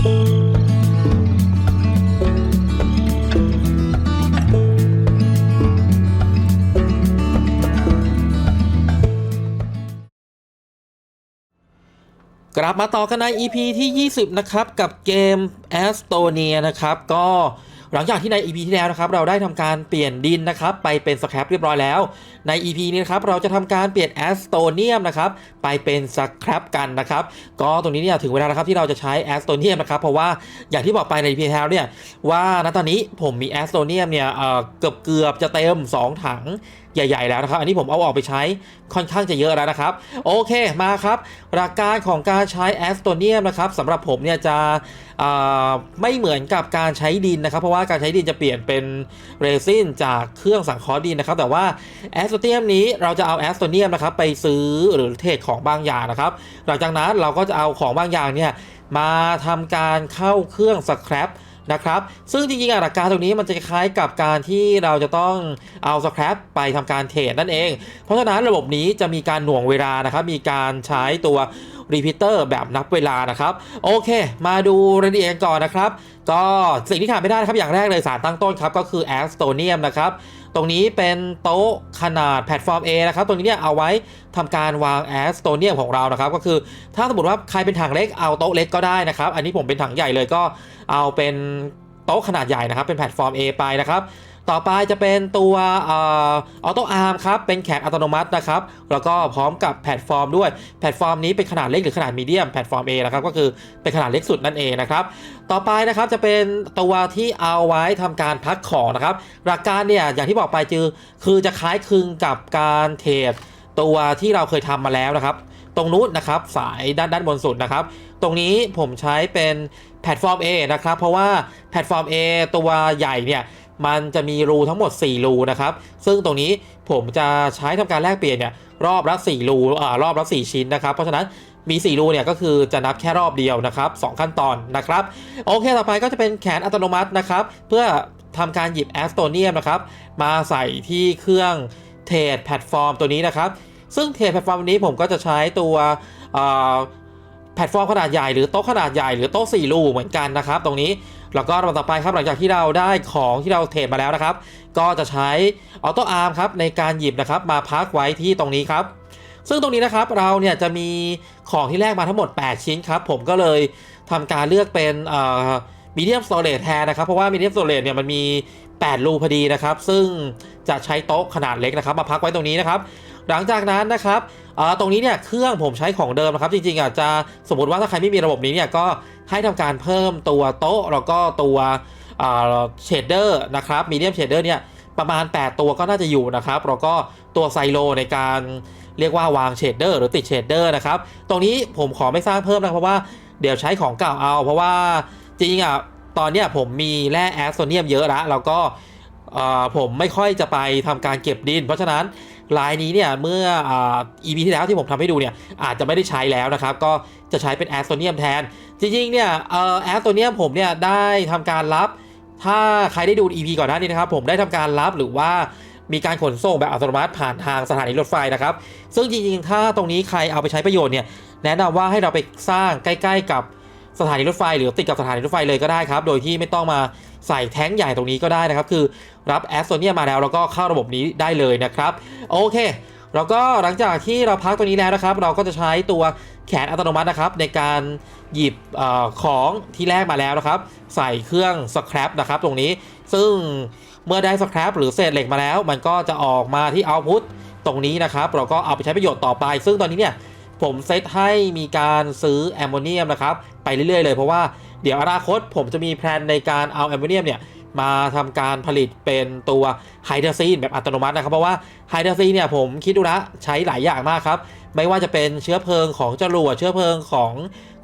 กลับมาต่อกันใน EP ที่ 20 นะครับ กับเกมแอสโตเนียนะครับ ก็ หลังจากที่ใน EP ที่แล้วนะครับเราได้ทำการเปลี่ยนดินนะครับไปเป็นสครับเรียบร้อยแล้ว ใน EP นี้นะครับเราจะทำการเปลี่ยนแอสโตเนียมนะครับไปเป็นสครับกันนะครับก็ตรงนี้เนี่ยถึงเวลานะครับที่เราจะใช้แอสโตเนียมนะครับเพราะว่าอย่างที่บอกไปใน EP ที่แล้วเนี่ยว่าณตอนนี้ผมมีแอสโตเนี่ยเอ่อเกือบเกือบจะเต็ม 2 ถัง ใหญ่ๆแล้วนะครับ อันนี้ผมเอาออกไปใช้ค่อนข้างจะเยอะแล้วนะครับ โอเคมาครับ หลักการของการใช้แอสโตเนียมนะครับสำหรับผมเนี่ยจะไม่เหมือนกับการใช้ดินนะครับ เพราะว่าการใช้ดินจะเปลี่ยนเป็นเรซินจากเครื่องสังเคราะห์ดินนะครับ แต่ว่าแอสโตเนียมนี้เราจะเอาแอสโตเนียมนะครับไปซื้อหรือเทรดของบางอย่างนะครับหลังจากนั้นเราก็จะเอาของบางอย่างเนี่ยมาทำการเข้าเครื่องสครับ นะครับ ซึ่งจริงๆอะหลักการตรงนี้มันจะคล้ายกับการที่เราจะต้องเอาสครับไปทำการเทรดนั่นเอง เพราะฉะนั้นระบบนี้จะมีการหน่วงเวลานะครับ มีการใช้ตัวรีพิเตอร์แบบนับเวลานะครับ โอเค มาดูรายละเอียดกันก่อนนะครับ ก็สิ่งที่ขาดไม่ได้นะครับอย่างแรกเลยสารตั้งต้นครับก็คือแอสโตเนียมนะครับ ตรงนี้เป็นโต๊ะขนาดแพลตฟอร์ม A นะครับ ตรงนี้เนี่ยเอาไว้ทำการวางแอสโตเนียมของเรานะครับ ก็คือถ้าสมมติว่าใครเป็นถังเล็กเอาโต๊ะเล็กก็ได้นะครับ อันนี้ผมเป็นถังใหญ่เลยก็เอาเป็นโต๊ะขนาดใหญ่นะครับ เป็นแพลตฟอร์ม A ไปนะครับ ต่อไปจะเป็นตัวออโต้อาร์มครับ เป็นแขนอัตโนมัตินะครับ แล้วก็พร้อมกับแพลตฟอร์มด้วย แพลตฟอร์มนี้เป็นขนาดเล็กหรือขนาดมีเดียม แพลตฟอร์ม A นะครับ ก็คือเป็นขนาดเล็กสุดนั่นเองนะครับ ต่อไปนะครับจะเป็นตัวที่เอาไว้ทำการพักของนะครับ หลักการเนี่ยอย่างที่บอกไปคือคือจะคล้ายคลึงกับการเทรดตัวที่เราเคยทำมาแล้วนะครับ ตรงนู้นนะครับสายด้านด้านบนสุดนะครับ ตรงนี้ผมใช้เป็นแพลตฟอร์ม A นะครับ เพราะว่าแพลตฟอร์ม A ตัวใหญ่เนี่ย มันจะมีรูทั้งหมด 4 รูนะครับ ซึ่งตรงนี้ผมจะใช้ทำการแลกเปลี่ยนเนี่ยรอบละ4รูอ่ารอบละ4ชิ้นนะครับ เพราะฉะนั้นมี 4 รูเนี่ยก็คือจะนับแค่รอบเดียวนะครับ2ขั้นตอนนะครับโอเคต่อไปก็จะเป็นแขนอัตโนมัตินะครับ เพื่อทำการหยิบแอสโตเนียมนะครับมาใส่ที่เครื่องเทรดแพลตฟอร์มตัวนี้นะครับ ซึ่งเทรดแพลตฟอร์มนี้ผมก็จะใช้ตัวอ่อแพลตฟอร์มขนาดใหญ่หรือโต๊ะขนาดใหญ่หรือโต๊ะ4ลูเหมือนกันนะครับ ตรงนี้ แล้วก็ลำดับต่อไปครับหลังจากที่เราได้ของที่เราเทรดมาแล้วนะครับ ก็จะใช้ออโต้อาร์มครับในการหยิบนะครับมาพักไว้ที่ตรงนี้ครับ ซึ่งตรงนี้นะครับเราเนี่ยจะมีของที่แลกมาทั้งหมด 8 ชิ้นครับ ผมก็เลยทำการเลือกเป็นมีเดียมสโตรเลตแทนนะครับ เพราะว่ามีเดียมสโตรเลตเนี่ยมันมี 8 รูพอดีนะครับ ซึ่งจะใช้โต๊ะขนาดเล็กนะครับ มาพักไว้ตรงนี้นะครับ หลังจากนั้นนะครับเอ่อตรงนี้เนี่ยเครื่องผมใช้ของเดิมนะครับ จริงๆอะจะสมมติว่าถ้าใครไม่มีระบบนี้เนี่ยก็ ให้ทำการเพิ่มตัวโต๊ะแล้วก็ตัวเชดเดอร์นะครับมีเดียมเชดเดอร์เนี่ยประมาณ 8 ตัวก็น่าจะอยู่นะครับแล้วก็ตัวไซโลในการเรียกว่าวางเชดเดอร์หรือติดเชดเดอร์นะครับตรงนี้ผมขอไม่สร้างเพิ่มนะเพราะว่าเดี๋ยวใช้ของเก่าเอา เพราะว่าจริงอะตอนเนี้ยผมมีแร่แอสโซเนียมเยอะล้วแล้วก็ผมไม่ค่อยจะไปทำการเก็บดิน เพราะฉะนั้นลายนี้เนี่ยเมื่ออ่า EP ที่แล้วที่ผมทำให้ดูเนี่ยอาจจะไม่ได้ใช้แล้วนะครับ ก็จะใช้เป็นแอสโตเนียมแทน จริงๆเนี่ยเอ่อแอสโตเนียผมเนี่ยได้ทำการรับ ถ้าใครได้ดู EP ก่อนหน้านี้นะครับ ผมได้ทำการรับหรือว่ามีการขนส่งแบบอัตโนมัติผ่านทางสถานีรถไฟนะครับ ซึ่งจริงๆ ถ้าตรงนี้ใครเอาไปใช้ประโยชน์เนี่ยแนะนำว่าให้เราไปสร้างใกล้ ๆ กับสถานีรถไฟ หรือติดกับสถานีรถไฟเลยก็ได้ครับ โดยที่ไม่ต้องมาใส่แท้งใหญ่ตรงนี้ก็ได้นะครับ คือรับแอสโซเนียมาแล้วแล้วก็เข้าระบบนี้ได้เลยนะครับ โอเค แล้วก็หลังจากที่เราพักตัวนี้แล้วนะครับ เราก็จะใช้ตัว แขนอัตโนมัตินะครับ ในการหยิบอของที่แรกมาแล้วนะครับ ใส่เครื่องสครับนะครับ ตรงนี้ซึ่งเมื่อได้สครับหรือเศษเหล็กมาแล้ว มันก็จะออกมาที่เอาพุตตรงนี้นะครับ เราก็เอาไปใช้ประโยชน์ต่อไป ซึ่งตอนนี้เนี่ยผมเซตให้มีการซื้อแอมโมเนียมนะครับ ไปเรื่อยๆเลยเพราะว่าเดี๋ยวอนาคตผมจะมีแพลนในการเอาแอมโมเนียมเนี่ยมาทำการผลิตเป็นตัวไฮเดรซีนแบบอัตโนมัตินะครับ เพราะว่าไฮเดรซีนเนี่ยผมคิดดูล้วใช้หลายอย่างมากครับ ไม่ว่าจะเป็นเชื้อเพลิงของจรวดเชื้อเพลิงของ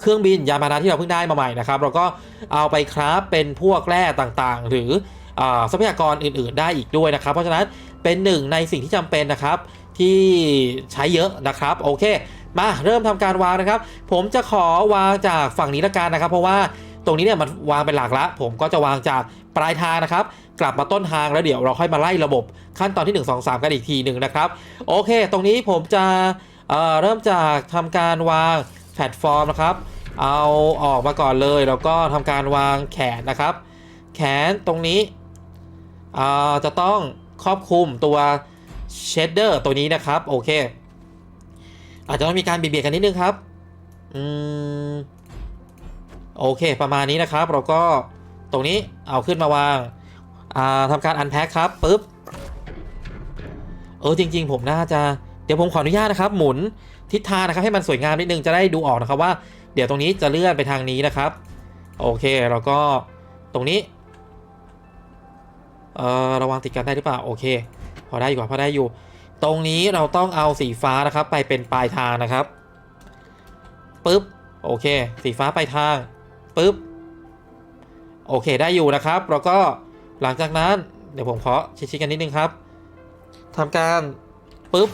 เครื่องบินยานพาหนะที่เราเพิ่งได้มาใหม่นะครับแล้วก็เอาไปคราฟเป็นพวกแร่ต่างๆ หรือทรัพยากรอื่น ๆ ได้อีกด้วยนะครับ เพราะฉะนั้นเป็นหนึ่งในสิ่งที่จำเป็นนะครับที่ใช้เยอะนะครับโอเค มาเริ่มทำการวางนะครับ ผมจะขอวางจากฝั่งนี้ละกันนะครับ เพราะว่าตรงนี้เนี่ยมันวางเป็นหลักละ ผมก็จะวางจากปลายทางนะครับ กลับมาต้นทางแล้วเดี๋ยวเราค่อยมาไล่ระบบขั้นตอนที่ 1 2 3 กันอีกทีหนึ่งนะครับ โอเค ตรงนี้ผมจะ เริ่มจากทำการวางแพลตฟอร์มนะครับ เอาออกมาก่อนเลยแล้วก็ทำการวางแขนนะครับ แขนตรงนี้จะต้องครอบคลุมตัวเชดเดอร์ตัวนี้นะครับโอเค อาจจะต้องมีการเบียดๆกันนิดนึงครับอืมโอเค ประมาณนี้นะครับ เราก็ตรงนี้เอาขึ้นมาวางอ่าทำการอันแพ็คครับปุ๊บเออจริง ๆ ผมน่าจะ เดี๋ยวผมขออนุญาตนะครับ หมุนทิศทางนะครับให้มันสวยงามนิดนึงจะได้ดูออกนะครับว่า เดี๋ยวตรงนี้จะเลื่อนไปทางนี้นะครับ โอเคแล้วก็ตรงนี้เอ่อระวังติดกันได้หรือเปล่าโอเค พอได้อยู่ครับพอได้อยู่ ตรงนี้เราต้องเอาสีฟ้านะครับ ไปเป็นปลายทางนะครับปึ๊บโอเค สีฟ้าปลายทางปึ๊บโอเคได้อยู่นะครับ แล้วก็หลังจากนั้นเดี๋ยวผมขอชิดๆกันนิดนึงครับทำการปึ๊บ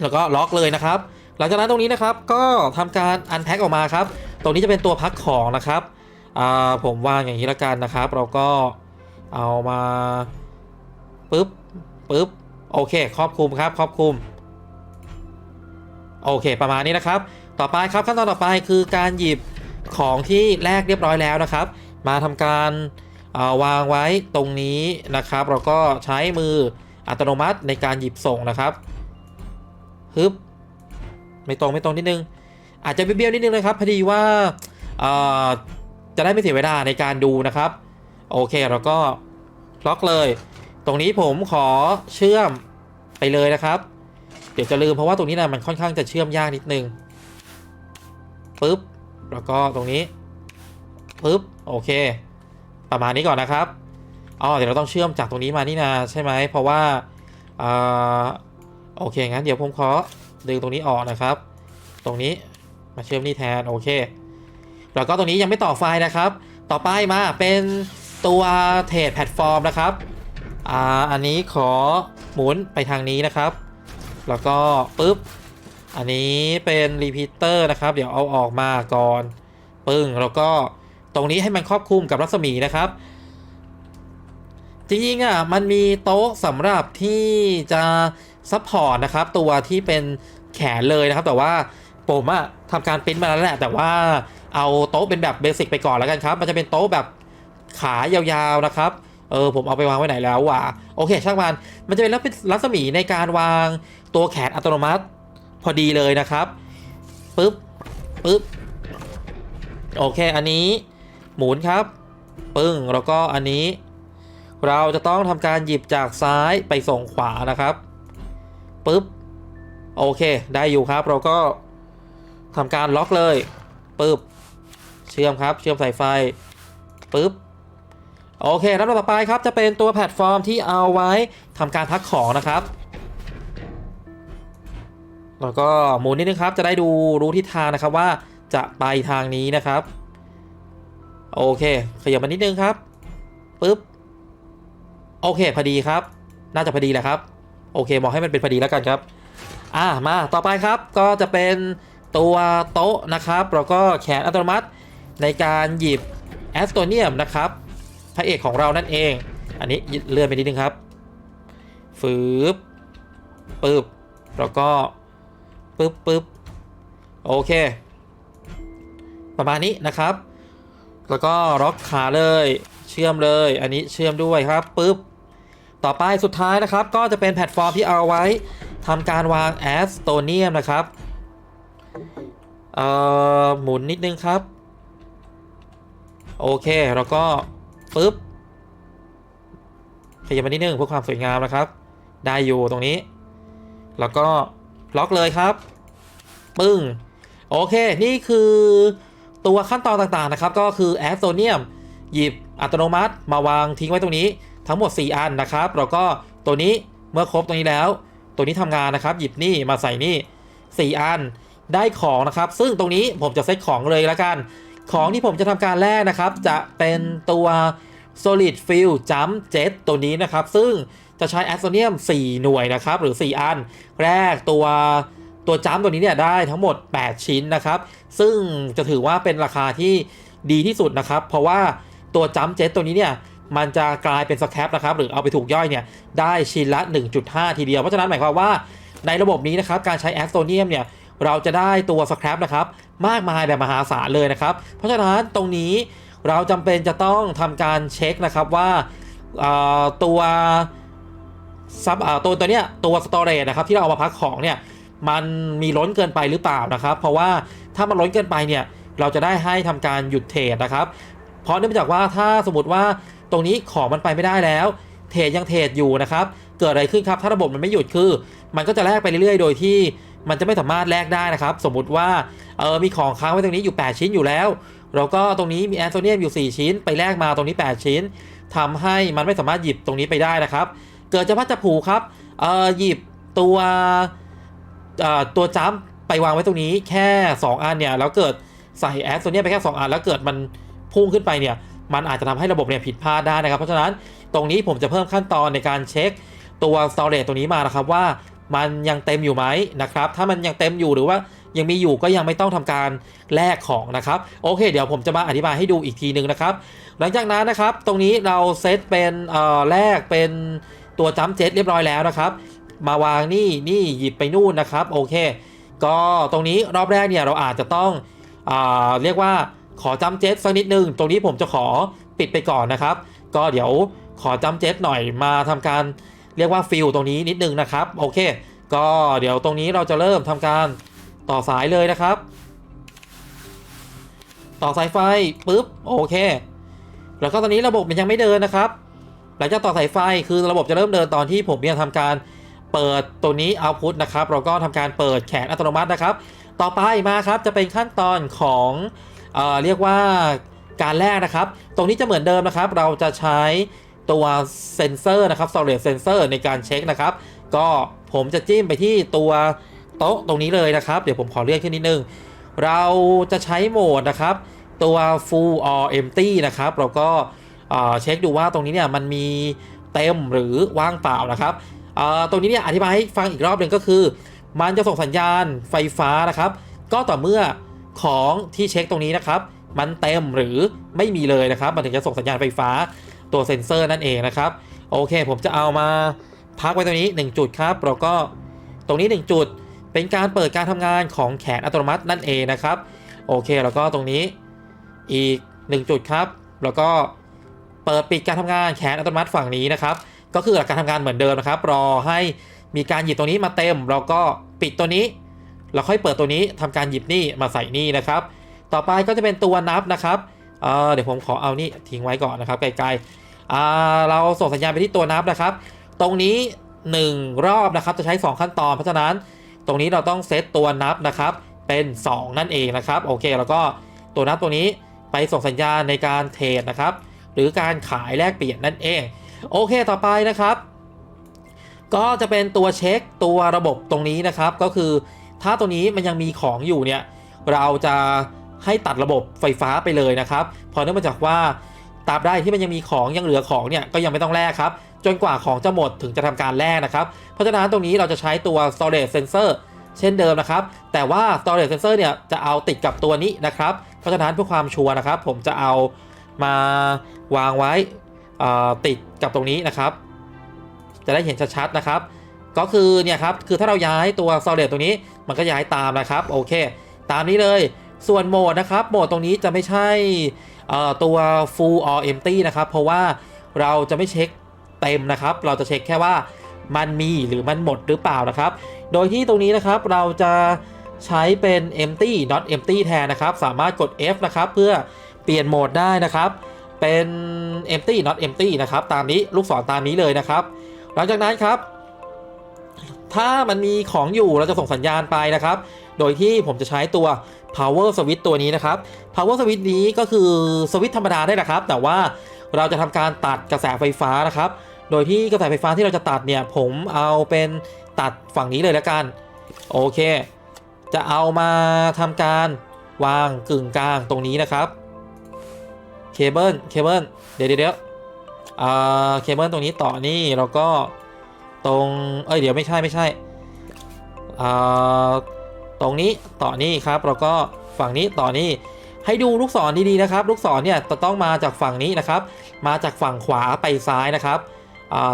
แล้วก็ล็อกเลยนะครับ หลังจากนั้นตรงนี้นะครับก็ทำการอันแพ็คออกมาครับ ตรงนี้จะเป็นตัวพักของนะครับผมวางอย่างนี้ละกันนะครับ เราก็เอามาปึ๊บปึ๊บโอเค ครอบคลุมครับ ครอบคลุม โอเค ประมาณนี้นะครับ ต่อไปครับขั้นตอนต่อไปคือการหยิบของที่แลกเรียบร้อยแล้วนะครับ มาทำการเอ่อวางไว้ตรงนี้นะครับ เราก็ใช้มืออัตโนมัติในการหยิบส่งนะครับ ฮึบไม่ตรงไม่ตรงนิดนึง อาจจะเบี้ยวนิดนึงนะครับพอดีว่าเอ่อจะได้ไม่เสียเวลาในการดูนะครับ โอเคเราก็ล็อกเลย ตรงนี้ผมขอเชื่อมไปเลยนะครับ เดี๋ยวจะลืมเพราะว่าตรงนี้นะมันค่อนข้างจะเชื่อมยากนิดนึงปึ๊บแล้วก็ตรงนี้ปึ๊บโอเค ประมาณนี้ก่อนนะครับอ๋อเดี๋ยวเราต้องเชื่อมจากตรงนี้มานี่นาใช่ไหมเพราะว่าอ่า โอเค งั้นเดี๋ยวผมขอดึงตรงนี้ออกนะครับ ตรงนี้มาเชื่อมนี่แทนโอเค แล้วก็ตรงนี้ยังไม่ต่อไฟนะครับ ต่อไปมาเป็นตัวเทรดแพลตฟอร์มนะครับอ่าอันนี้ขอหมุนไปทางนี้นะครับ แล้วก็ปุ๊บ อันนี้เป็นรีพีเตอร์นะครับ เดี๋ยวเอาออกมาก่อนปึ้งแล้วก็ตรงนี้ให้มันครอบคลุมกับรัศมีนะครับ จริงๆอะมันมีโต๊ะสำหรับที่จะ ซัพพอร์ตนะครับตัวที่เป็นแขนเลยนะครับ แต่ว่าผมอะทำการปริ้นมาแล้วแหละ แต่ว่าเอาโต๊ะเป็นแบบเบสิกไปก่อนแล้วกันครับ มันจะเป็นโต๊ะแบบขายาวๆนะครับ เออผมเอาไปวางไว้ไหนแล้ววะโอเค ช่างมัน มันจะเป็นรัศมีในการวางตัวแขนอัตโนมัติพอดีเลยนะครับปึ๊บปึ๊บโอเค อันนี้หมุนครับ ปึ้ง แล้วก็อันนี้ เราจะต้องทำการหยิบจากซ้ายไปส่งขวานะครับ ปึ๊บ โอเค ได้อยู่ครับ เราก็ทำการล็อกเลยปึ๊บ เชื่อมครับ เชื่อมสายไฟปึ๊บ โอเคแล้วต่อไปครับ จะเป็นตัวแพลตฟอร์มที่เอาไว้ทำการพักของนะครับ แล้วก็หมุนนิดนึงครับ จะได้ดูรู้ทิศทางนะครับว่าจะไปทางนี้นะครับ โอเค ขยับมานิดนึงครับปึ๊บ โอเค พอดีครับ น่าจะพอดีแหละครับ โอเคมองให้มันเป็นพอดีแล้วกันครับ อ่ามาต่อไปครับก็จะเป็นตัวโต๊ะนะครับแล้วก็แขนอัตโนมัติในการหยิบแอสโตเนียมนะครับพระเอกของเรานั่นเอง อันนี้เลื่อนไปนิดนึงครับฟืบปึ๊บแล้วก็ปึ๊บปึ๊บโอเค ประมาณนี้นะครับ แล้วก็ล็อกขาเลย เชื่อมเลย อันนี้เชื่อมด้วยครับปึ๊บ ต่อไปสุดท้ายนะครับ ก็จะเป็นแพลตฟอร์มที่เอาไว้ทำการวางแอสโตเนียมนะครับเอ่อหมุนนิดนึงครับ โอเคแล้วก็ปึ๊บขยับมานิดนึงเพื่อความสวยงามนะครับ ได้อยู่ตรงนี้ แล้วก็ล็อกเลยครับ ปึ้ง โอเค นี่คือตัวขั้นตอนต่างๆนะครับ ก็คือแอสโตเนียม หยิบอัตโนมัติมาวางทิ้งไว้ตรงนี้ ทั้งหมด 4 อันนะครับแล้วก็ตัวนี้เมื่อครบตรงนี้แล้ว ตัวนี้ทำงานนะครับหยิบนี่มาใส่นี่ 4 อันได้ของนะครับ ซึ่งตรงนี้ผมจะเซตของเลยละกัน ของที่ผมจะทำการแรกนะครับ จะเป็นตัว solid fill jump jet ตัวนี้นะครับ ซึ่งจะใช้ a s t o n i u m 4หน่วยนะครับ หรือ 4 อัน แรกตัวตัวจัมตัวนี้เนี่ยได้ทั้งหมด 8 ชิ้นนะครับ ซึ่งจะถือว่าเป็นราคาที่ดีที่สุดนะครับ เพราะว่าตัวจัมเจ็ตตัวนี้เนี่ย มันจะกลายเป็นสแครปนะครับหรือเอาไปถูกย่อยเนี่ยได้ชิ้นละ 1.5 ทีเดียว เพราะฉะนั้นหมายความว่าในระบบนี้นะครับการใช้แอสโตเนียมเนี่ยเราจะได้ตัวสครับนะครับมากมายแบบมหาศาลเลยนะครับ เพราะฉะนั้นตรงนี้เราจำเป็นจะต้องทำการเช็คนะครับว่าตัวซับตัวตัวเนี้ยตัวสตอเรจนะครับที่เราเอามาพักของเนี่ยมันมีล้นเกินไปหรือเปล่านะครับ เพราะว่าถ้ามันล้นเกินไปเนี่ยเราจะได้ให้ทำการหยุดเทรดนะครับ เพราะเนื่องจากว่าถ้าสมมติว่า ตรงนี้ของมันไปไม่ได้แล้ว เทรดยังเทรดอยู่นะครับ เกิดอะไรขึ้นครับ ถ้าระบบมันไม่หยุดคือ มันก็จะแลกไปเรื่อยๆ โดยที่มันจะไม่สามารถแลกได้นะครับ สมมุติว่าเออมีของค้างไว้ตรงนี้อยู่ 8 ชิ้นอยู่แล้วแล้วก็ตรงนี้มีแอนโทเนียมอยู่ 4 ชิ้น ไปแลกมาตรงนี้ 8 ชิ้นทำให้มันไม่สามารถหยิบตรงนี้ไปได้นะครับ เกิดจะพัดจะผูกครับเออหยิบตัวเอ่อตัวจัมป์ไปวางไว้ตรงนี้แค่ 2 อันเนี่ยแล้วเกิดใส่แอสโทเนียมไปแค่ 2 อัน แล้วเกิดมันพุ่งขึ้นไปเนี่ย มันอาจจะทำให้ระบบเนี่ยผิดพลาดได้นะครับ เพราะฉะนั้นตรงนี้ผมจะเพิ่มขั้นตอนในการเช็คตัว storage ตัวนี้มานะครับว่ามันยังเต็มอยู่ไหมนะครับ ถ้ามันยังเต็มอยู่หรือว่ายังมีอยู่ก็ยังไม่ต้องทำการแลกของนะครับ โอเค เดี๋ยวผมจะมาอธิบายให้ดูอีกทีหนึ่งนะครับ หลังจากนั้นนะครับ ตรงนี้เราเซตเป็นเอ่อแรกเป็นตัวจัมเจ็ตเรียบร้อยแล้วนะครับ มาวางนี่นี่หยิบไปนู่นนะครับ โอเค ก็ตรงนี้รอบแรกเนี่ยเราอาจจะต้องอ่าเรียกว่า ขอจำเจ็ตสักนิดนึง ตรงนี้ผมจะขอปิดไปก่อนนะครับ ก็เดี๋ยวขอจำเจ็ตหน่อยมาทำการเรียกว่าฟิลตรงนี้นิดนึงนะครับ โอเค ก็เดี๋ยวตรงนี้เราจะเริ่มทำการต่อสายเลยนะครับ ต่อสายไฟปุ๊บโอเคแล้วก็ตอนนี้ระบบมันยังไม่เดินนะครับ หลังจากต่อสายไฟคือระบบจะเริ่มเดินตอนที่ผมเนี่ยทำการเปิดตัวนี้ output นะครับเราก็ทำการเปิดแขนอัตโนมัตินะครับ ต่อไปมาครับจะเป็นขั้นตอนของ เเรียกว่าการแรกนะครับ ตรงนี้จะเหมือนเดิมนะครับ เราจะใช้ตัวเซนเซอร์นะครับ storage sensor ในการเช็คนะครับ ก็ผมจะจิ้มไปที่ตัวโต๊ะตรงนี้เลยนะครับ เดี๋ยวผมขอเลื่อนขึ้นนิดนึง เราจะใช้โหมดนะครับ ตัว full or empty นะครับ เราก็เอ่อเช็คดูว่าตรงนี้เนี่ยมันมีเต็มหรือว่างเปล่านะครับ ตรงนี้เนี่ยอธิบายให้ฟังอีกรอบหนึ่งก็คือ มันจะส่งสัญญาณไฟฟ้านะครับ ก็ต่อเมื่อ ของที่เช็คตรงนี้นะครับ มันเต็มหรือไม่มีเลยนะครับ มันถึงจะส่งสัญญาณไฟฟ้าตัวเซ็นเซอร์นั่นเองนะครับ โอเค ผมจะเอามาพักไว้ตรงนี้ 1 จุดครับแล้วก็ตรงนี้ 1 จุดเป็นการเปิดการทำงานของแขนอัตโนมัตินั่นเองนะครับ โอเคแล้วก็ตรงนี้อีก 1 จุดครับ แล้วก็เปิดปิดการทำงานแขนอัตโนมัติฝั่งนี้นะครับ ก็คือหลักการทำงานเหมือนเดิมนะครับ รอให้มีการหยิบตัวนี้มาเต็ม แล้วก็ปิดตัวนี้ แล้วค่อยเปิดตัวนี้ทำการหยิบนี่มาใส่นี่นะครับ ต่อไปก็จะเป็นตัวนับนะครับเเดี๋ยวผมขอเอานี่ทิ้งไว้ก่อนนะครับไกลๆเราส่งสัญญาณไปที่ตัวนับนะครับ ตรงนี้ 1 รอบนะครับจะใช้ 2 ขั้นตอนเพราะฉะนั้น ตรงนี้เราต้องเซตตัวนับนะครับเป็น 2 นั่นเองนะครับโอเคแล้วก็ตัวนับตัวนี้ไปส่งสัญญาณในการเทรดนะครับ หรือการขายแลกเปลี่ยนนั่นเอง โอเคต่อไปนะครับ ก็จะเป็นตัวเช็คตัวระบบตรงนี้นะครับก็คือ ถ้าตัวนี้มันยังมีของอยู่เนี่ยเราจะให้ตัดระบบไฟฟ้าไปเลยนะครับเพราะเนื่องมาจากว่าตราบใดที่มันยังมีของยังเหลือของเนี่ยก็ยังไม่ต้องแลกครับ จนกว่าของจะหมดถึงจะทำการแลกนะครับ เพราะฉะนั้นตรงนี้เราจะใช้ตัว storage sensor เช่นเดิมนะครับ แต่ว่า storage sensor เนี่ยจะเอาติดกับตัวนี้นะครับ เพราะฉะนั้นเพื่อความชัวร์นะครับ ผมจะเอามาวางไว้ติดกับตรงนี้นะครับ จะได้เห็นชัดๆนะครับ ก็คือเนี่ยครับคือถ้าเราย้ายตัว storage ตัวนี้ มันก็ย้ายตามนะครับโอเค ตามนี้เลยส่วนโหมดนะครับโหมดตรงนี้จะไม่ใช่ตัว full or empty นะครับ เพราะว่าเราจะไม่เช็คเต็มนะครับ เราจะเช็คแค่ว่ามันมีหรือมันหมดหรือเปล่านะครับ โดยที่ตรงนี้นะครับเราจะใช้เป็น empty not empty แทนนะครับ สามารถกด F นะครับ เพื่อเปลี่ยนโหมดได้นะครับ เป็น empty not empty นะครับ ตามนี้ลูกศรตามนี้เลยนะครับ หลังจากนั้นครับ ถ้ามันมีของอยู่เราจะส่งสัญญาณไปนะครับ โดยที่ผมจะใช้ตัว power switch ตัวนี้นะครับ power switch นี้ก็คือสวิตช์ธรรมดาได้นะครับ แต่ว่าเราจะทำการตัดกระแสไฟฟ้านะครับ โดยที่กระแสไฟฟ้าที่เราจะตัดเนี่ย ผมเอาเป็นตัดฝั่งนี้เลยแล้วกัน โอเค จะเอามาทำการวางกึ่งกลางตรงนี้นะครับ เคเบิล เคเบิล เดี๋ยวเดี๋ยวเดี๋ยวอ่าเคเบิลตรงนี้ต่อนี่แล้วก็ ตรง เอ้ย เดี๋ยวไม่ใช่ไม่ใช่ตรงนี้ต่อนี่ครับแล้วก็ฝั่งนี้ต่อนี่ให้ดูลูกศรดีๆนะครับ ลูกศรเนี่ยจะต้องมาจากฝั่งนี้นะครับ มาจากฝั่งขวาไปซ้ายนะครับ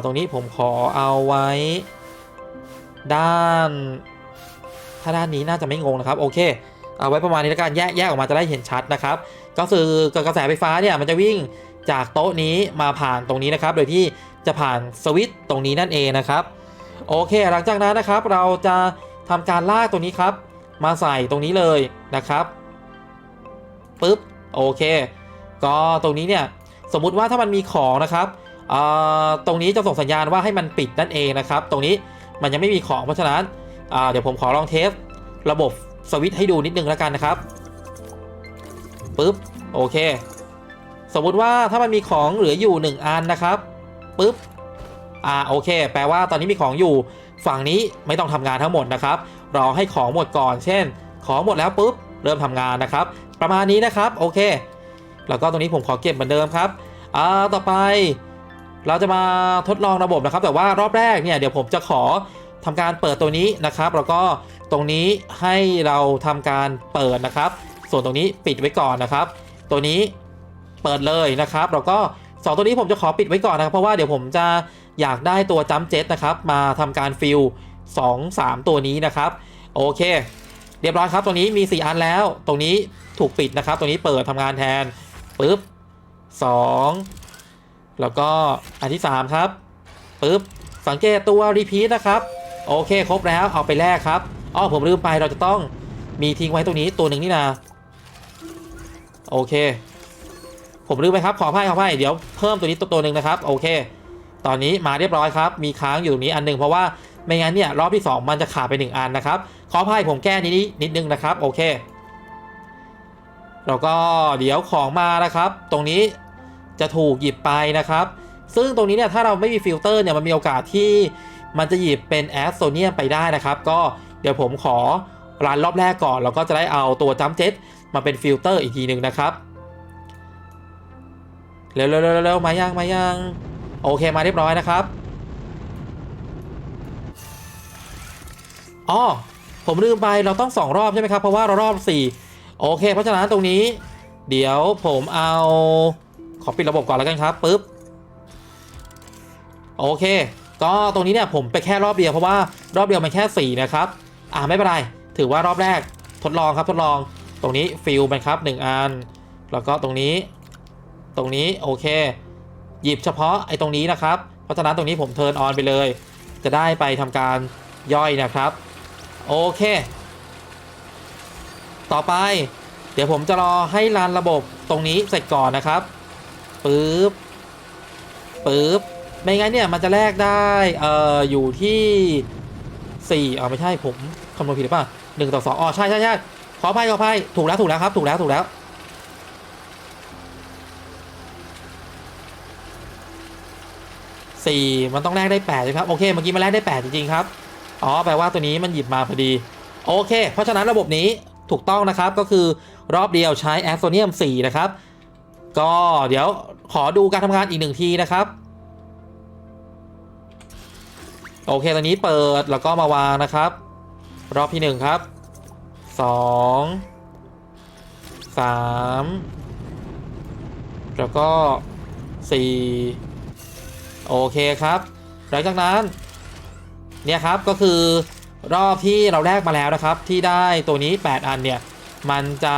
ตรงนี้ผมขอเอาไว้ ด้าน ถ้าด้านนี้น่าจะไม่งงนะครับ โอเค เอาไว้ประมาณนี้แล้วกันแยกแยกออกมาจะได้เห็นชัดนะครับ ก็คือกระแสไฟฟ้าเนี่ยมันจะวิ่งจากโต๊ะนี้มาผ่านตรงนี้นะครับ โดยที่ จะผ่านสวิตตรงนี้นั่นเองนะครับ โอเค หลังจากนั้นนะครับเราจะทำการลากตัวนี้ครับ มาใส่ตรงนี้เลยนะครับปึ๊บโอเค ก็ตรงนี้เนี่ยสมมุติว่าถ้ามันมีของนะครับเอ่อตรงนี้จะส่งสัญญาณว่าให้มันปิดนั่นเองนะครับ ตรงนี้มันยังไม่มีของเพราะฉะนั้นเดี๋ยวผมขอลองเทสระบบสวิตช์ให้ดูนิดนึงแล้วกันนะครับปึ๊บโอเค สมมุติว่าถ้ามันมีของเหลืออยู่ 1 อันนะครับ ปึ๊บอ่าโอเค แปลว่าตอนนี้มีของอยู่ ฝั่งนี้ไม่ต้องทำงานทั้งหมดนะครับรอให้ของหมดก่อน เช่น ของหมดแล้วปุ๊บเริ่มทำงานนะครับ ประมาณนี้นะครับโอเค แล้วก็ตรงนี้ผมขอเก็บเหมือนเดิมครับอ่าต่อไป เราจะมาทดลองระบบนะครับ แต่ว่ารอบแรกเนี่ยเดี๋ยวผมจะขอทำการเปิดตัวนี้นะครับแล้วก็ตรงนี้ให้เราทำการเปิดนะครับ ส่วนตรงนี้ปิดไว้ก่อนนะครับ ตัวนี้เปิดเลยนะครับ แล้วก็ สองตัวนี้ผมจะขอปิดไว้ก่อนนะครับ เพราะว่าเดี๋ยวผมจะอยากได้ตัวจัมเจ็ตนะครับ มาทำการฟิล2 3 ตัวนี้นะครับ โอเค เรียบร้อยครับ ตรงนี้มี 4 อันแล้ว ตรงนี้ถูกปิดนะครับ ตรงนี้เปิดทำงานแทนปึ๊บ2 แล้วก็อันที่ 3 ครับปึ๊บสังเกตตัวรีพีทนะครับโอเค ครบแล้วเอาไปแลกครับอ้อผมลืมไปเราจะต้องมีทิ้งไว้ตรงนี้ตัวหนึ่งนี่นาโอเค ผมลืมไปครับขออภัยขออภัยเดี๋ยวเพิ่มตัวนี้ตัวตัวหนึ่งนะครับโอเค ตอนนี้มาเรียบร้อยครับ มีค้างอยู่ตรงนี้อันหนึ่งเพราะว่าไม่งั้นเนี่ยรอบที่ 2 มันจะขาดไป 1 อันนะครับ ขออภัยผมแก้นิดนิดนิดนึงนะครับโอเคแล้วก็เดี๋ยวของมานะครับ ตรงนี้จะถูกหยิบไปนะครับ ซึ่งตรงนี้เนี่ยถ้าเราไม่มีฟิลเตอร์เนี่ยมันมีโอกาสที่มันจะหยิบเป็นแอสโซเนียมไปได้นะครับ ก็เดี๋ยวผมขอรันรอบแรกก่อน แล้วก็จะได้เอาตัวจัมเจ็ตมาเป็นฟิลเตอร์อีกทีหนึ่งนะครับ เร็วเร็วเร็วเร็วมายังมายังโอเคมาเรียบร้อยนะครับอ๋อผมลืมไปเราต้องสองรอบใช่ไหมครับเพราะว่าเรารอบสี่โอเค เพราะฉะนั้นตรงนี้ เดี๋ยวผมเอาขอปิดระบบก่อนแล้วกันครับปึ๊บโอเค ก็ตรงนี้เนี่ยผมไปแค่รอบเดียวเพราะว่ารอบเดียวมันแค่สี่นะครับอ่าไม่เป็นไรถือว่ารอบแรกทดลองครับทดลองตรงนี้ฟิลมันครับหนึ่งอัน แล้วก็ตรงนี้ ตรงนี้โอเค หยิบเฉพาะไอ้ตรงนี้นะครับ เพราะฉะนั้นตรงนี้ผมเทิร์นออนไปเลย จะได้ไปทำการย่อยนะครับ โอเค ต่อไป เดี๋ยวผมจะรอให้รันระบบตรงนี้เสร็จก่อนนะครับปึ๊บปึ๊บไม่งั้นเนี่ยมันจะแลกได้เอ่ออยู่ที่สี่เอาไม่ใช่ผมคำนวณผิดหรือเปล่าหนึ่งต่อสองอ๋อใช่ใช่ใช่ขออภัยขออภัยถูกแล้วถูกแล้วครับ ถูกแล้วถูกแล้ว สี่มันต้องแลกได้แปดใช่ไหมครับโอเคเมื่อกี้มันแลกได้แปดจริงๆครับอ๋อแปลว่าตัวนี้มันหยิบมาพอดี โอเค เพราะฉะนั้นระบบนี้ถูกต้องนะครับก็คือรอบเดียวใช้แอสโซเนียม4นะครับก็เดี๋ยวขอดูการทำงานอีกหนึ่งทีนะครับ โอเคตอนนี้เปิดแล้วก็มาวางนะครับ รอบที่1ครับ2 3แล้วก็4 โอเคครับ หลังจากนั้นเนี่ยครับก็คือรอบที่เราแลกมาแล้วนะครับ ที่ได้ตัวนี้ 8 อันเนี่ยมันจะ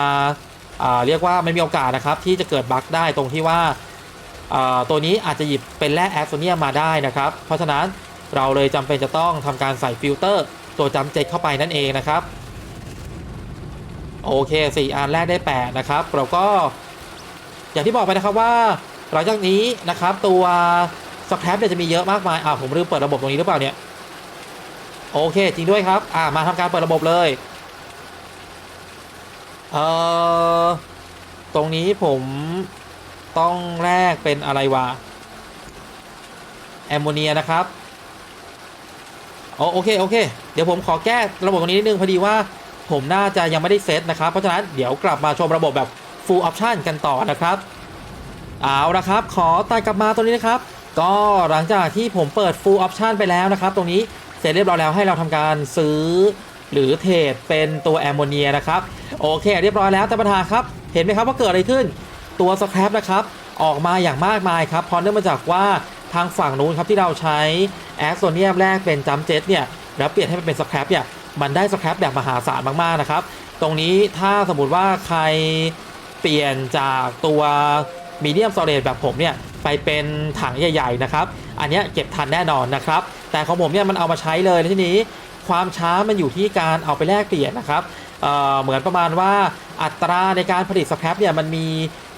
เรียกว่าไม่มีโอกาสนะครับ ที่จะเกิดบั๊กได้ตรงที่ว่าตัวนี้อาจจะหยิบเป็นแร่แอสโซเนียมาได้นะครับ เพราะฉะนั้นเราเลยจำเป็นจะต้องทำการใส่ฟิลเตอร์ตัวจำเจ็ดเข้าไปนั่นเองนะครับโอเค 4 อันแรกได้ 8 นะครับ เราก็อย่างที่บอกไปนะครับว่าหลังจากนี้นะครับตัว สแครปเนี่ยจะมีเยอะมากมายอ่าผมลืมเปิดระบบตรงนี้หรือเปล่าเนี่ยโอเคจริงด้วยครับ อ่ามาทำการเปิดระบบเลยเอ่อตรงนี้ผมต้องแลกเป็นอะไรวะแอมโมเนียนะครับโอโอเคโอเค เดี๋ยวผมขอแก้ระบบตรงนี้นิดนึงพอดีว่าผมน่าจะยังไม่ได้เซตนะครับ เพราะฉะนั้นเดี๋ยวกลับมาชมระบบแบบ full option กันต่อนะครับ เอาละครับ ขอตัดกลับมาตรงนี้นะครับ ก็หลังจากที่ผมเปิด full option ไปแล้วนะครับ ตรงนี้เสร็จเรียบร้อยแล้วให้เราทำการซื้อ หรือเทรดเป็นตัวแอมโมเนียนะครับ โอเค เรียบร้อยแล้วท่ประธาครับ เห็นไหมครับว่าเกิดอะไรขึ้น ตัวสแครปนะครับ ออกมาอย่างมากมายครับเพราะเนื่องมาจากว่าทางฝั่งนู้นครับที่เราใช้แอสโซเนียมแรกเป็นจัมเจ็ตเนี่ยแล้วเปลี่ยนให้มันเป็นสแครปเนี่ยมันได้สครับแบบมหาศาลมากๆนะครับ ตรงนี้ถ้าสมมติว่าใครเปลี่ยนจากตัวมีเดียมสโตรจแบบผมเนี่ย ไปเป็นถังใหญ่ๆนะครับ อันนี้เก็บทันแน่นอนนะครับ แต่ของผมเนี่ยมันเอามาใช้เลยที่นี้ความช้ามันอยู่ที่การเอาไปแลกเปลี่ยนนะครับเเหมือนประมาณว่าอัตราในการผลิตสครับเนี่ยมันมี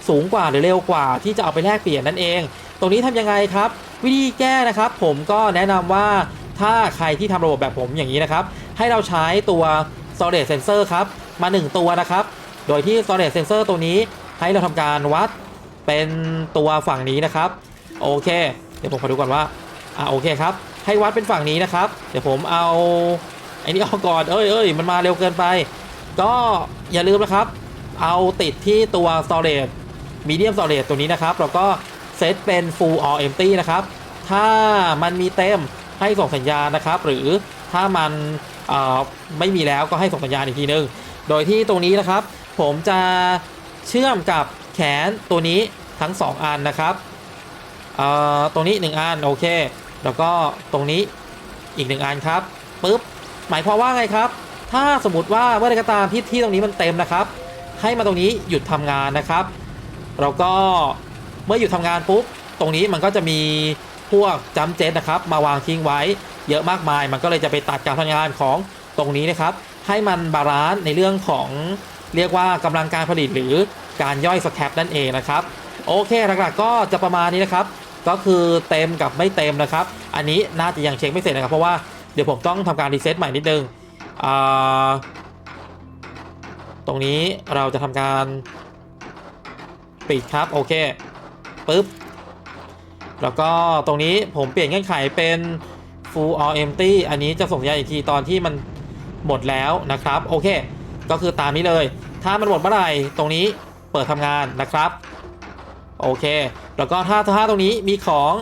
สูงกว่าหรือเร็วกว่าที่จะเอาไปแลกเปลี่ยนนั่นเอง ตรงนี้ทำยังไงครับ วิธีแก้นะครับ ผมก็แนะนำว่าถ้าใครที่ทำระบบแบบผมอย่างนี้นะครับ ให้เราใช้ตัว storage sensor ครับ มา 1 ตัวนะครับ โดยที่ storage sensor ตัวนี้ให้เราทำการวัด เป็นตัวฝั่งนี้นะครับ โอเค เดี๋ยวผมขอดูก่อนว่าอ่าโอเคครับ ให้วัดเป็นฝั่งนี้นะครับ เดี๋ยวผมเอาไอ้นี่ออกก่อน เอ้ยเอ้ยมันมาเร็วเกินไป ก็อย่าลืมนะครับ เอาติดที่ตัว storage medium storage ตัวนี้นะครับแล้วก็เซตเป็น full or empty นะครับ ถ้ามันมีเต็มให้ส่งสัญญาณนะครับ หรือถ้ามันไม่มีแล้วก็ให้ส่งสัญญาณอีกทีนึง โดยที่ตรงนี้นะครับ ผมจะเชื่อมกับ แขนตัวนี้ทั้ง 2 อันนะครับตรงนี้ 1 อันโอเค แล้วก็ตรงนี้อีก 1 อันครับปุ๊บหมายความว่าไงครับ ถ้าสมมติว่าเมื่อใดก็ตามที่ที่ตรงนี้มันเต็มนะครับ ให้มาตรงนี้หยุดทำงานนะครับแล้วก็เมื่อหยุดทำงานปุ๊บตรงนี้มันก็จะมีพวกจัมเจ็ตนะครับ มาวางทิ้งไว้ เยอะมากมาย มันก็เลยจะไปตัดการทำงานของตรงนี้นะครับ ให้มันบาลานซ์ในเรื่องของเรียกว่ากำลังการผลิตหรือ การย่อยสแครปนั่นเองนะครับ โอเคหลักๆก็จะประมาณนี้นะครับก็คือเต็มกับไม่เต็มนะครับ อันนี้น่าจะยังเช็คไม่เสร็จนะครับ เพราะว่าเดี๋ยวผมต้องทำการรีเซ็ตใหม่นิดนึงตรงนี้เราจะทำการปิดครับโอเคปึ๊บแล้วก็ตรงนี้ผมเปลี่ยนเงื่อนไขเป็น full or empty อันนี้จะส่งสัญญาณอีกทีตอนที่มันหมดแล้วนะครับ โอเค ก็คือตามนี้เลย ถ้ามันหมดเมื่อไหร่ตรงนี้ เปิดทำงานนะครับ โอเค แล้วก็ถ้าถ้าตรงนี้มีของ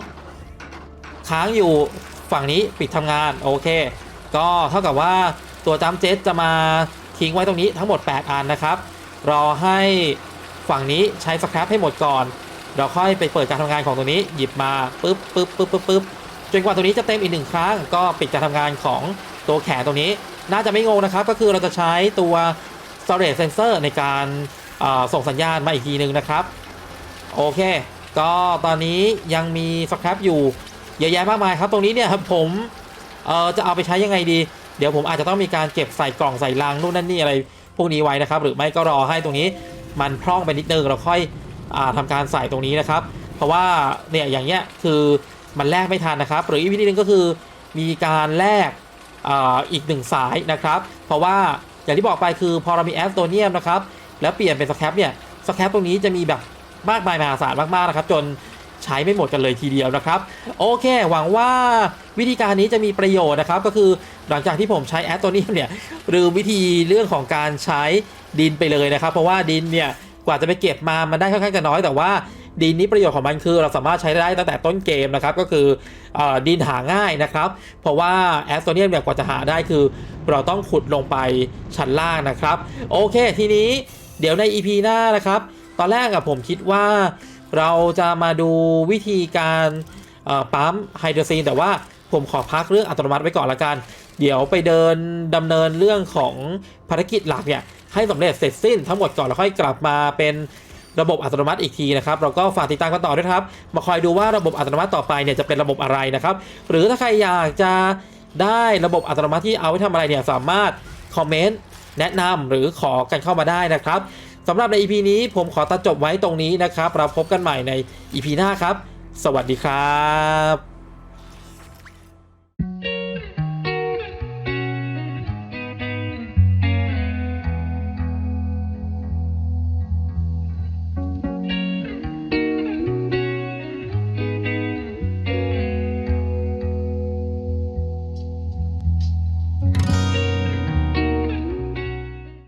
ค้างอยู่ฝั่งนี้ปิดทำงาน โอเค ก็เท่ากับว่าตัวจัมเจ็ตจะมาทิ้งไว้ตรงนี้ทั้งหมด 8 อันนะครับ รอให้ฝั่งนี้ใช้สครับให้หมดก่อน เราค่อยไปเปิดการทำงานของตัวนี้หยิบมาปึ๊บปึ๊บปึ๊บปึ๊บปึ๊บจนกว่าตัวนี้จะเต็มอีกหนึ่งครั้ง ก็ปิดการทำงานของตัวแขนตรงนี้ น่าจะไม่งงนะครับ ก็คือเราจะใช้ตัว storage sensor ในการ ส่งสัญญาณมาอีกทีหนึ่งนะครับ โอเค ก็ตอนนี้ยังมีสครับอยู่เยอะแยะมากมายครับ ตรงนี้เนี่ยผมจะเอาไปใช้ยังไงดี เดี๋ยวผมอาจจะต้องมีการเก็บใส่กล่องใส่ลังนู่นนั่นนี่อะไรพวกนี้ไว้นะครับ หรือไม่ก็รอให้ตรงนี้มันพร่องไปนิดนึงเราค่อยอ่าทำการใส่ตรงนี้นะครับ เพราะว่าเนี่ยอย่างเงี้ยคือมันแลกไม่ทันนะครับ หรืออีกวิธีหนึงก็คือมีการแลกออีกหนึ่งสายนะครับ เพราะว่าอย่างที่บอกไปคือพอเรามีแอสโตเนียมนะครับ แล้วเปลี่ยนเป็นสแครปเนี่ยสแครปตรงนี้จะมีแบบมากมายมหาศาลมากๆนะครับ จนใช้ไม่หมดกันเลยทีเดียวนะครับ โอเค หวังว่าวิธีการนี้จะมีประโยชน์นะครับ ก็คือหลังจากที่ผมใช้แอสโตเนียมเนี่ยหรือวิธีเรื่องของการใช้ดินไปเลยนะครับ เพราะว่าดินเนี่ยกว่าจะไปเก็บมามันได้ค่อนข้างจะน้อยแต่ว่าดินนี้ประโยชน์ของมันคือเราสามารถใช้ได้ตั้งแต่ต้นเกมนะครับก็คืออดินหาง่ายนะครับ เพราะว่าแอสโตเนียมเนี่ยกว่าจะหาได้คือ เราต้องขุดลงไปชั้นล่างนะครับ โอเคทีนี้ เดี๋ยวใน EP หน้านะครับ ตอนแรกอะผมคิดว่าเราจะมาดูวิธีการปั๊มไฮโดรซีนแต่ว่าผมขอพักเรื่องอัตโนมัติไว้ก่อนละกัน เดี๋ยวไปเดินดำเนินเรื่องของภารกิจหลักเนี่ยให้สำเร็จเสร็จสิ้นทั้งหมดก่อนแล้วค่อยกลับมาเป็นระบบอัตโนมัติอีกทีนะครับ เราก็ฝากติดตามกันต่อด้วยครับ มาคอยดูว่าระบบอัตโนมัติต่อไปเนี่ยจะเป็นระบบอะไรนะครับ หรือถ้าใครอยากจะได้ระบบอัตโนมัติที่เอาไว้ทำอะไรเนี่ยสามารถคอมเมนต์ แนะนำหรือขอกันเข้ามาได้นะครับสำหรับใน EP นี้ผมขอตัดจบไว้ตรงนี้นะครับเราพบกันใหม่ใน EP หน้าครับ สวัสดีครับ